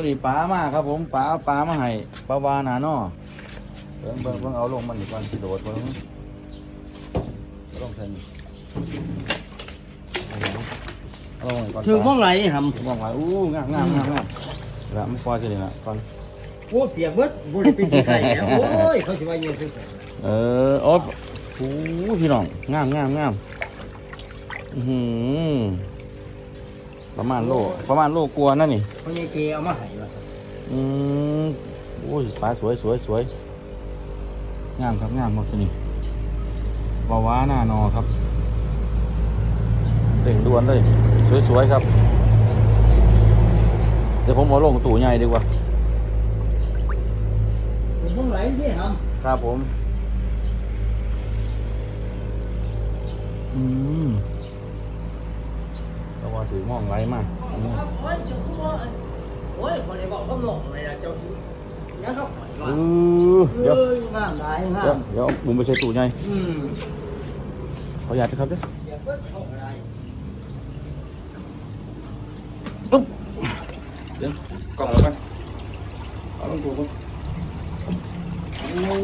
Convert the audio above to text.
มื้อนี้ปลามาครับผมปลาปลามาให้ปลาวานาน้อเบิ่งเบิ่งเบิ่งเอาลงมันอีกก่อนสิโดดเบิ่งลงใส่นี่เอาลงอีกก่อนถือม่องไหลหมองไว้อู้งามงามงามงามแล้วมันปล่อยกันนี่ละก่อนโอ้เปียกเบิดบ่ได้เป็นขี้ไก่แล้วโอ้ยเขาสิว่าเยอะคือกันเออโอ้โหพี่น้องงามงามงามอือหือ ประมาณโลประมาณโลกลัวานั่นนี่เขาเนี่ยเจเอามาให้ว่าอืมโอ้ยปลาสวยสวยสวยงามครับงามหมดตัวนี้วาวาหน้านอครับเต่งดวนเลย สวยสวยครับ เดี๋ยวผมเอาลงตู้ใหญ่ดีกว่าถือม่องไหลที่หครับผม อืม เราว่าถือหมองไรมากำโอ้ยเจ้าผู้ว่าโอ้ยคนได้บอกเขาหลอกเลยล่ะเจ้าสิยังเขาปล่อยว่าเออเดี๋ยวเอ้ยงามหลายงาเดี๋ยวมเดี๋ยวบุมไปใส่ตู้ใหญ่อืมขออนุญาตนะครับเด้อเปียกเบิดเขาอะไรปุ๊บเดี๋ยวกล่องแล้วกันเอาลงตู้ก่อนโอ้